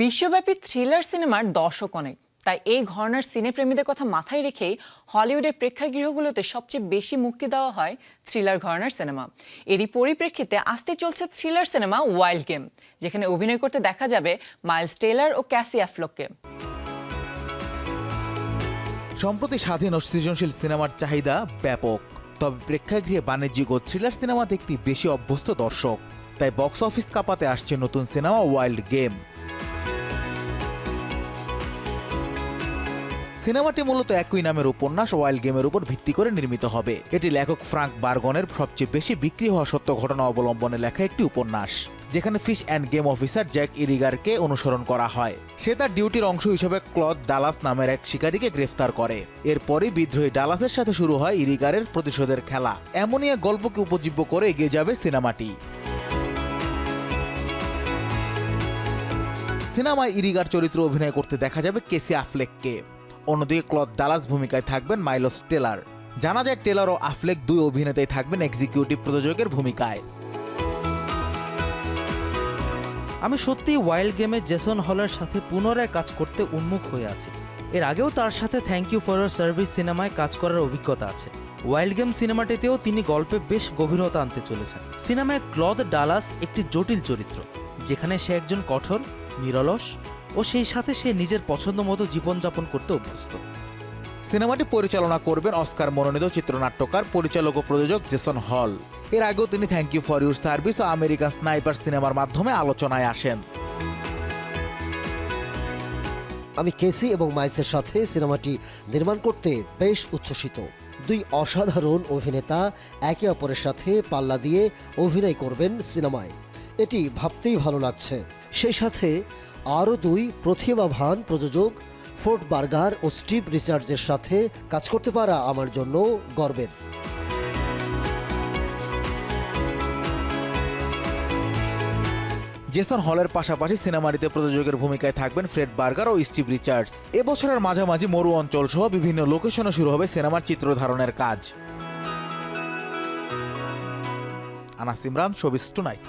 বিশ্বব্যাপী থ্রিলার সিনেমার দর্শক অনেক তাই এই ঘরনার সিনেপ্রেমীদের কথা মাথায় রেখেই হলিউডের প্রেক্ষাগৃহগুলোতে সবচেয়ে বেশি মুক্তি দেওয়া হয় থ্রিলার ঘরনার সিনেমা। এরই পরিপ্রেক্ষিতে আসতে চলছে থ্রিলার সিনেমা ওয়াইল্ড গেম, যেখানে অভিনয় করতে দেখা যাবে মাইলস টেলার ও ক্যাসি অ্যাফ্লককে। সম্প্রতি স্বাধীন ও সৃজনশীল সিনেমার চাহিদা ব্যাপক, তবে প্রেক্ষাগৃহে বাণিজ্যিক ও থ্রিলার সিনেমা দেখতে বেশি অভ্যস্ত দর্শক। তাই বক্স অফিস কাঁপাতে আসছে নতুন সিনেমা ওয়াইল্ড গেম। সিনেমাটি মূলত একই নামের উপন্যাস ওয়াইল্ড গেমের উপর ভিত্তি করে নির্মিত হবে। এটি লেখক ফ্রাঙ্ক বার্গনের সবচেয়ে বেশি বিক্রি হওয়া সত্য ঘটনা অবলম্বনে লেখা একটি উপন্যাস, যেখানে fish and game officer Jack ইরিগারকে অনুসরণ করা হয়। সে তার ডিউটির অংশ হিসেবে ক্লদ ডালাস নামের এক শিকারীকে গ্রেফতার করে। এরপরই বিদ্রোহী ডালাসের সাথে শুরু হয় ইরিগারের প্রতিশোধের খেলা। এমনই এক গল্পকে উপজীব্য করে এগিয়ে যাবে সিনেমাটি। সিনেমায় ইরিগার চরিত্র অভিনয় করতে দেখা যাবে কেসি আফলেককে। অন্যদিকে ক্লদ ডালাস ভূমিকায় থাকবেন মাইলস টেলার। জানা যায় টেলার ও আফলেক দুই অভিনেতাই থাকবেন এক্সিকিউটিভ প্রযোজকের ভূমিকায়। আমি সত্যিই ওয়াইল্ড গেমে জেসন হলের সাথে পুনরায় কাজ করতে উন্মুখ হয়ে আছি। এর আগেও তার সাথে থ্যাংক ইউ ফর সার্ভিস সিনেমায় কাজ করার অভিজ্ঞতা আছে। ওয়াইল্ড গেম সিনেমাটিতেও তিনি গল্পে বেশ গভীরতা আনতে চলেছেন। সিনেমায় ক্লদ ডালাস একটি জটিল চরিত্র, যেখানে সে একজন কঠোর, নিরলস ও সেই সাথে সে নিজের পছন্দ মতো জীবনযাপন করতে অভ্যস্ত সিনেমাটি পরিচালনা করবেন অস্কার মনোনীত চিত্রনাট্যকার পরিচালক ও প্রযোজক জেসন হল। এর আগেও তিনি thank you for your service O American sniper সিনেমার মাধ্যমে আলোচনায় আসেন। আমি কেসি এবং মাইসের সাথে সিনেমাটি নির্মাণ করতে বেশ উচ্ছ্বসিত। দুই অসাধারণ অভিনেতা একে অপরের সাথে পাল্লা দিয়ে অভিনয় করবেন সিনেমায়। এটি ভাবতেই ভালো লাগছে। সেই সাথে আরও দুই প্রতিভাবান প্রযোজক ফোর্ট বার্গার ও স্টিভ রিচার্ডসের সাথে কাজ করতে পারা আমার জন্য গর্বের। জেসন হলের পাশাপাশি সিনেমাটিতে প্রযোজকের ভূমিকায় থাকবেন ফ্রেড বার্গার ও স্টিভ রিচার্ডস। এবছরের মাঝামাঝি মরু অঞ্চল সহ বিভিন্ন লোকেশনে শুরু হবে সিনেমার চিত্র ধারণের কাজ। Anas Imran showbiz tonight.